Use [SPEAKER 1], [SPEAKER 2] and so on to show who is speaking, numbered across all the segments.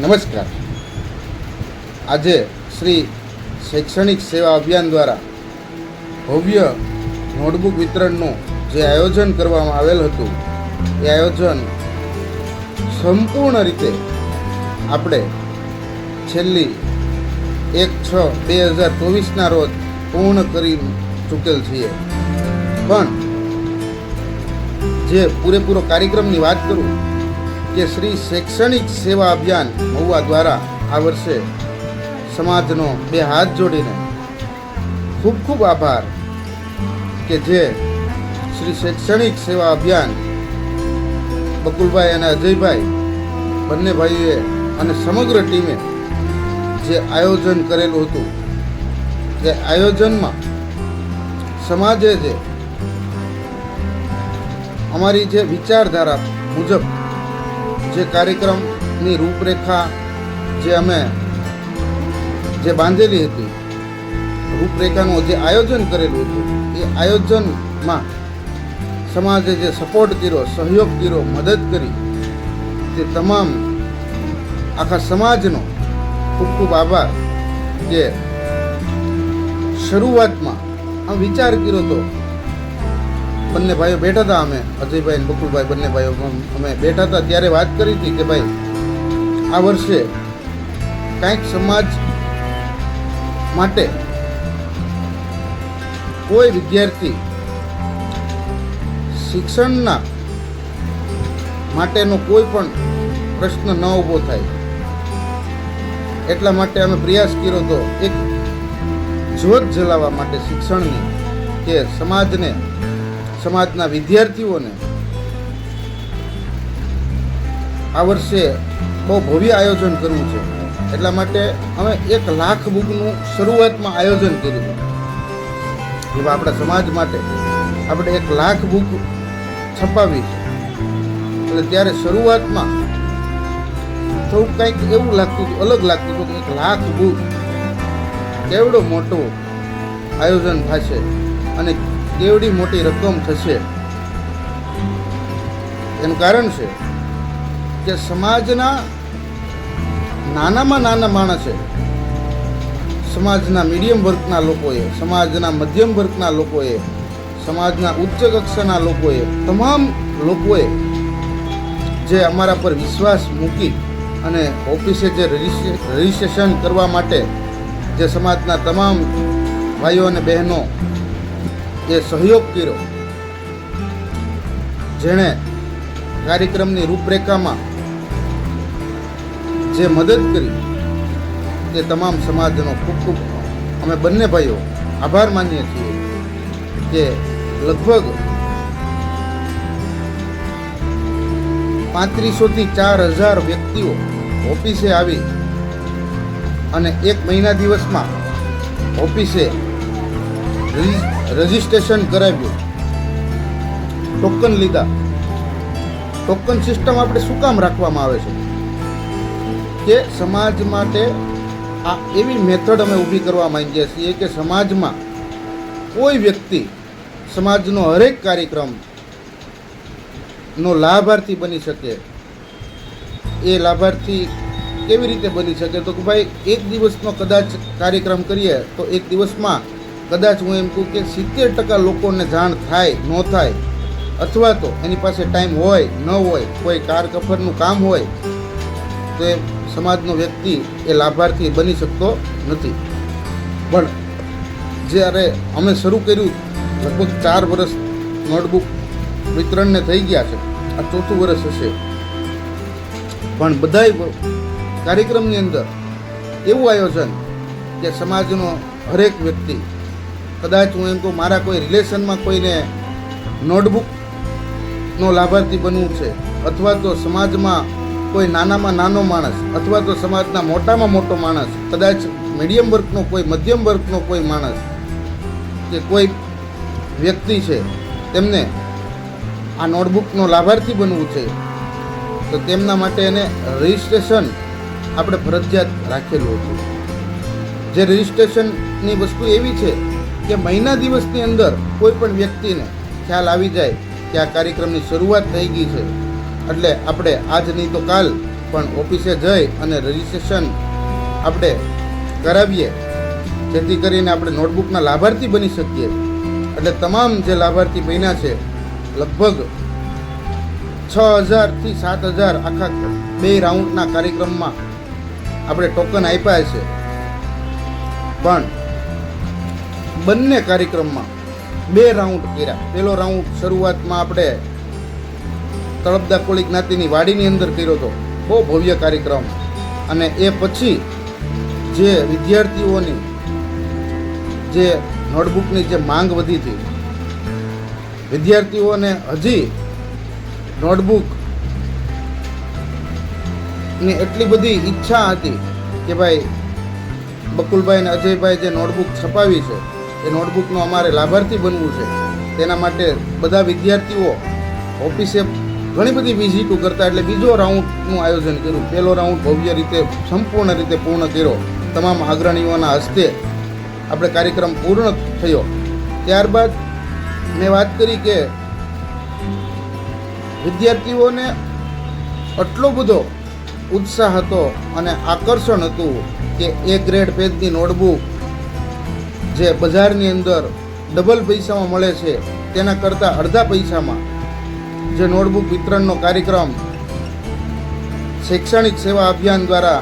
[SPEAKER 1] નમસ્કાર. આજે શ્રી શૈક્ષણિક સેવા અભિયાન દ્વારા ભવ્ય નોટબુક વિતરણનું જે આયોજન કરવામાં આવેલ હતું, એ આયોજન સંપૂર્ણ રીતે આપણે છેલ્લી એક છ બે હજાર ચોવીસના રોજ પૂર્ણ કરી ચૂકેલ છીએ. પણ જે પૂરેપૂરો કાર્યક્રમની વાત કરું કે શ્રી શૈક્ષણિક સેવા અભિયાન મહુવા દ્વારા આ વર્ષે સમાજનો બે હાથ જોડીને ખૂબ ખૂબ આભાર કે જે શ્રી શૈક્ષણિક સેવા અભિયાન બકુલભાઈ અને અજયભાઈ બંને ભાઈઓએ અને સમગ્ર ટીમે જે આયોજન કરેલું હતું તે આયોજનમાં સમાજે જે અમારી જે વિચારધારા મુજબ જે કાર્યક્રમની રૂપરેખા જે અમે જે બાંધેલી હતી, રૂપરેખાનું જે આયોજન કરેલું હતું, એ આયોજનમાં સમાજે જે સપોર્ટ કર્યો, સહયોગ કર્યો, મદદ કરી, તે તમામ આખા સમાજનો ખૂબ ખૂબ આભાર જે શરૂઆતમાં આમ વિચાર કર્યો તો બંને ભાઈઓ બેઠા હતા અમે, અજયભાઈ અને બકુલભાઈ બંને ભાઈઓ અમે બેઠા હતા ત્યારે વાત કરી હતી કે ભાઈ, આ વર્ષે કાંઈક સમાજ માટે કોઈ વિદ્યાર્થી શિક્ષણના માટેનો કોઈ પણ પ્રશ્ન ન ઊભો થાય. એટલા માટે અમે પ્રયાસ કર્યો હતો એક જ્યોત જલાવવા માટે શિક્ષણની કે સમાજને સમાજના વિદ્યાર્થીઓને આ વર્ષે બહુ ભવ્ય આયોજન કરવું છે. એટલા માટે અમે એક લાખ બુકનું શરૂઆતમાં આયોજન કર્યું. એવા આપણા સમાજ માટે આપણે એક લાખ બુક છપાવી છે. એટલે ત્યારે શરૂઆતમાં થોડુંક કંઈક એવું લાગતું હતું, અલગ લાગતું હતું કે એક લાખ બુક કેવડો મોટો આયોજન થશે અને કેવડી મોટી રકમ થશે. એનું કારણ છે કે સમાજના નાનામાં નાના માણસે, સમાજના મીડિયમ વર્ગના લોકોએ, સમાજના મધ્યમ વર્ગના લોકોએ, સમાજના ઉચ્ચ કક્ષાના લોકોએ, તમામ લોકોએ જે અમારા પર વિશ્વાસ મૂકી અને ઓફિસે જે રજિસ્ટ્રે- રજિસ્ટ્રેશન કરવા માટે જે સમાજના તમામ ભાઈઓ અને બહેનો એ સહયોગ કર્યો. જેણે કાર્યક્રમની રૂપરેખામાં જે મદદ કરી તે તમામ સમાજનો ખૂબ ખૂબ અમે બંને ભાઈઓ આભાર માનીએ છીએ કે લગભગ પાંત્રીસોથી ચાર હજાર વ્યક્તિઓ ઓફિસે આવી અને એક મહિના દિવસમાં ઓફિસે રજિસ્ટ્રેશન કરાવ્યું. ટોકન લીધા. ટોકન સિસ્ટમ આપણે શું કામ રાખવામાં આવે છે? કે સમાજ માટે આ એવી મેથડ અમે ઊભી કરવા માંગીએ છીએ કે સમાજમાં કોઈ વ્યક્તિ સમાજનો હરેક કાર્યક્રમ નો લાભાર્થી બની શકે. એ લાભાર્થી કેવી રીતે બની શકે? તો કે ભાઈ, એક દિવસનો કદાચ કાર્યક્રમ કરીએ તો એક દિવસમાં કદાચ હું એમ કહું કે સિત્તેર ટકા લોકોને જાણ થાય, ન થાય, અથવા તો એની પાસે ટાઈમ હોય, ન હોય, કોઈ કાર કફરનું કામ હોય, તો એ સમાજનો વ્યક્તિ એ લાભાર્થી બની શકતો નથી. પણ જ્યારે અમે શરૂ કર્યું, લગભગ ચાર વર્ષ નોટબુક વિતરણને થઈ ગયા છે, આ ચોથું વર્ષ હશે. પણ બધાય કાર્યક્રમની અંદર એવું આયોજન કે સમાજનો હરેક વ્યક્તિ કદાચ હું એમ કહું, મારા કોઈ રિલેશનમાં કોઈને નોટબુકનો લાભાર્થી બનવું છે, અથવા તો સમાજમાં કોઈ નાનામાં નાનો માણસ, અથવા તો સમાજના મોટામાં મોટો માણસ, કદાચ મીડિયમ વર્ગનો કોઈ, મધ્યમ વર્ગનો કોઈ માણસ કે કોઈ વ્યક્તિ છે, તેમને આ નોટબુકનો લાભાર્થી બનવું છે, તો તેમના માટે એને રજિસ્ટ્રેશન આપણે ફરજિયાત રાખેલું હતું. જે રજિસ્ટ્રેશનની વસ્તુ એવી છે કે મહિના દિવસની અંદર કોઈ પણ વ્યક્તિને ખ્યાલ આવી જાય કે આ કાર્યક્રમની શરૂઆત થઈ ગઈ છે. એટલે આપણે આજ નહીં તો કાલ પણ ઓફિસે જઈ અને રજિસ્ટ્રેશન આપણે કરાવીએ, જેથી કરીને આપણે નોટબુકના લાભાર્થી બની શકીએ. એટલે તમામ જે લાભાર્થી બન્યા છે, લગભગ છ હજારથી સાત હજાર આખા બે રાઉન્ડના કાર્યક્રમમાં આપણે ટોકન આપ્યા છે. પણ બંને કાર્યક્રમમાં બે રાઉન્ડ કર્યા. પહેલો રાઉન્ડ શરૂઆતમાં આપણે તળપદા કોળી જ્ઞાતિની વાડીની અંદર કર્યો હતો. બહુ ભવ્ય કાર્યક્રમ. અને એ પછી જે વિદ્યાર્થીઓની જે નોટબુકની જે માંગ વધી હતી, વિદ્યાર્થીઓને હજી નોટબુકની એટલી બધી ઈચ્છા હતી કે ભાઈ, બકુલભાઈ અને અજયભાઈ જે નોટબુક છપાવી છે એ નોટબુકનો અમારે લાભાર્થી બનવું છે. તેના માટે બધા વિદ્યાર્થીઓ ઓફિસે ઘણી બધી વિઝિટો કરતા એટલે બીજો રાઉન્ડનું આયોજન કર્યું. પહેલો રાઉન્ડ ભવ્ય રીતે, સંપૂર્ણ રીતે પૂર્ણ કર્યો. તમામ અગ્રણીઓના હસ્તે આપણે કાર્યક્રમ પૂર્ણ થયો. ત્યારબાદ મેં વાત કરી કે વિદ્યાર્થીઓને આટલો બધો ઉત્સાહ હતો અને આકર્ષણ હતું કે એ ગ્રેડ પેજની નોટબુક જે બજારની અંદર ડબલ પૈસામાં મળે છે, તેના કરતાં અડધા પૈસામાં જે નોટબુક વિતરણનો કાર્યક્રમ, શૈક્ષણિક સેવા અભિયાન દ્વારા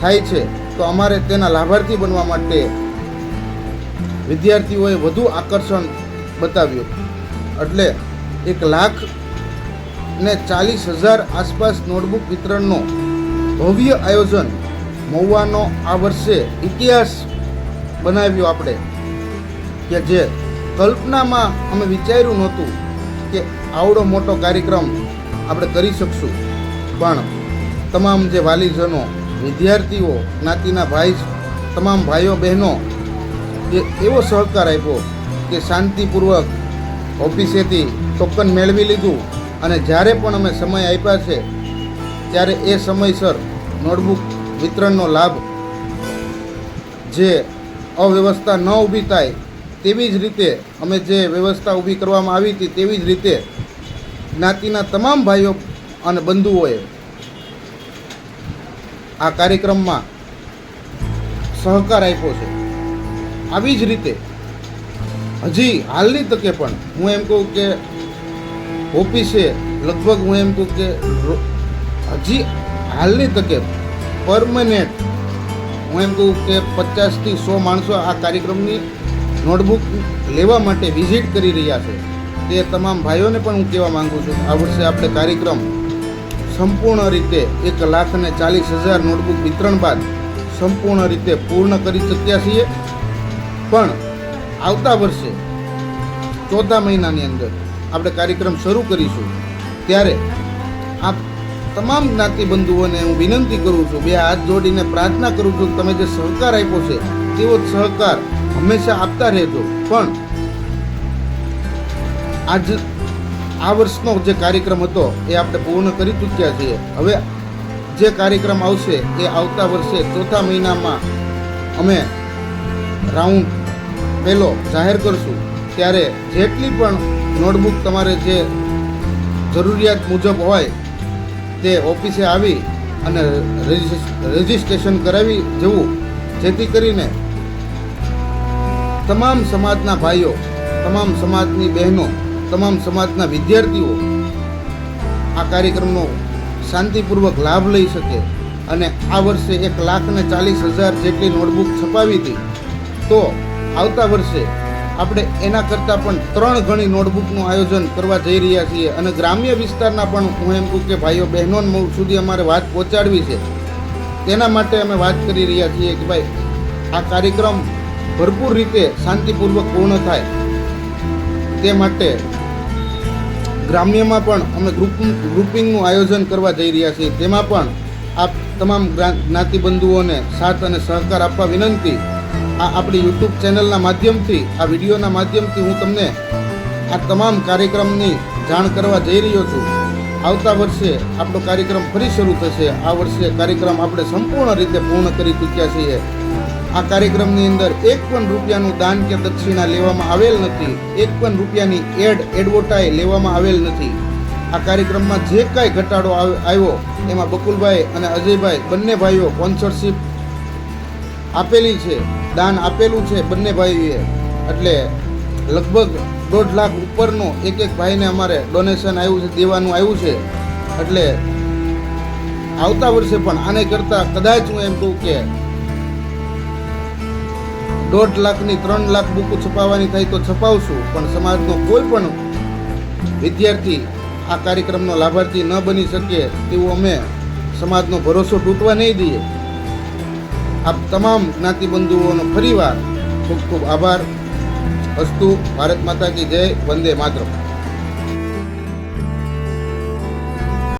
[SPEAKER 1] થાય છે, તો અમારે તેના લાભાર્થી બનવા માટે વિદ્યાર્થીઓએ વધુ આકર્ષણ બતાવ્યું. એટલે એક લાખ ને ચાલીસ હજાર આસપાસ નોટબુક વિતરણનો ભવ્ય આયોજન મહુવાનો આ વર્ષે ઇતિહાસ બનાવ્યો આપણે. કે જે કલ્પનામાં અમે વિચાર્યું નહોતું કે આવડો મોટો કાર્યક્રમ આપણે કરી શકશું. પણ તમામ જે વાલીજનો, વિદ્યાર્થીઓ, જ્ઞાતિના ભાઈ, તમામ ભાઈઓ બહેનો એ એવો સહકાર આપ્યો કે શાંતિપૂર્વક ઓફિસેથી ટોકન મેળવી લીધું અને જ્યારે પણ અમે સમય આપ્યા છે, ત્યારે એ સમયસર નોટબુક વિતરણનો લાભ જે અવ્યવસ્થા ન ઊભી થાય તેવી જ રીતે અમે જે વ્યવસ્થા ઊભી કરવામાં આવી હતી તેવી જ રીતે જ્ઞાતિના તમામ ભાઈઓ અને બંધુઓએ આ કાર્યક્રમમાં સહકાર આપ્યો છે. આવી જ રીતે હજી હાલની તકે પણ હું એમ કહું કે ઓફિસે લગભગ હું એમ કહું કે હજી હાલની તકે પરમનેન્ટ હું એમ કહું કે પચાસથી સો માણસો આ કાર્યક્રમની નોટબુક લેવા માટે વિઝિટ કરી રહ્યા છે. તે તમામ ભાઈઓને પણ હું કહેવા માગું છું. આ વર્ષે આપણે કાર્યક્રમ સંપૂર્ણ રીતે એક લાખ અને ચાલીસ હજાર નોટબુક વિતરણ બાદ સંપૂર્ણ રીતે પૂર્ણ કરી શક્યા છીએ. પણ આવતા વર્ષે ચોથા મહિનાની અંદર આપણે કાર્યક્રમ શરૂ કરીશું. ત્યારે આ તમામ જ્ઞાતિ બંધુઓને હું વિનંતી કરું છું, બે હાથ જોડીને પ્રાર્થના કરું છું તમે જે સહકાર આપ્યો છે, તેવો સહકાર હંમેશા આપતા રહેજો. પણ આજ આ વર્ષનો જે કાર્યક્રમ હતો, એ આપણે પૂર્ણ કરી ચૂક્યા છીએ. હવે જે કાર્યક્રમ આવશે, એ આવતા વર્ષે ચોથા મહિનામાં અમે રાઉન્ડ પહેલો જાહેર કરશું. ત્યારે જેટલી પણ નોટબુક તમારે જે જરૂરિયાત મુજબ હોય તે ઓફિસે આવી અને રજિસ્ટ્રેશન કરાવી જવું. જેથી કરીને તમામ સમાજના ભાઈઓ, તમામ સમાજની બહેનો, તમામ સમાજના વિદ્યાર્થીઓ આ કાર્યક્રમનો શાંતિપૂર્વક લાભ લઈ શકે અને આ વર્ષે એક લાખ ને ચાલીસ હજાર જેટલી નોટબુક છપાવી હતી. તો આવતા વર્ષે આપણે એના કરતાં પણ ત્રણ ગણી નોટબુકનું આયોજન કરવા જઈ રહ્યા છીએ. અને ગ્રામ્ય વિસ્તારના પણ હું એમ કહું કે ભાઈઓ બહેનો સુધી અમારે વાત પહોંચાડવી છે. તેના માટે અમે વાત કરી રહ્યા છીએ કે ભાઈ, આ કાર્યક્રમ ભરપૂર રીતે શાંતિપૂર્વક પૂર્ણ થાય. તે માટે ગ્રામ્યમાં પણ અમે ગ્રુપ ગ્રુપિંગનું આયોજન કરવા જઈ રહ્યા છીએ. તેમાં પણ આપ તમામ જ્ઞાતિબંધુઓને સાથ અને સહકાર આપવા વિનંતી આ આપણી યુટ્યુબ ચેનલના માધ્યમથી, આ વિડીયોના માધ્યમથી હું તમને આ તમામ કાર્યક્રમની જાણ કરવા જઈ રહ્યો છું. આવતા વર્ષે આપણો કાર્યક્રમ ફરી શરૂ થશે. આ વર્ષે કાર્યક્રમ આપણે સંપૂર્ણ રીતે પૂર્ણ કરી ચૂક્યા છીએ. આ કાર્યક્રમની અંદર એક પણ રૂપિયાનું દાન કે દક્ષિણા લેવામાં આવેલ નથી. એક પણ રૂપિયાની એડ એડવોટાઈ લેવામાં આવેલ નથી. આ કાર્યક્રમમાં જે કાંઈ ઘટાડો આવ- આવ્યો, એમાં બકુલભાઈ અને અજયભાઈ બંને ભાઈઓ સ્પોન્સરશિપ આપેલી છે, દાન આપેલું છે બંને ભાઈઓએ. એટલે લગભગ દોઢ લાખ ઉપરનું એક એક ભાઈને અમારે ડોનેશન આવ્યું છે, દેવાનું આવ્યું છે. એટલે આવતા વર્ષે પણ આને કરતાં કદાચ હું એમ કહું કે દોઢ લાખની, ત્રણ લાખ બુકો છપાવવાની થાય તો છપાવશું, પણ સમાજનો કોઈ પણ વિદ્યાર્થી આ કાર્યક્રમનો લાભાર્થી ન બની શકે તેવું અમે સમાજનો ભરોસો તૂટવા નહીં દઈએ. આપ તમામ જ્ઞાતિબંધુઓનો ફરીવાર ખૂબ ખૂબ આભાર. અસ્તુ ભારત માતા કી જય વંદે માતરમ.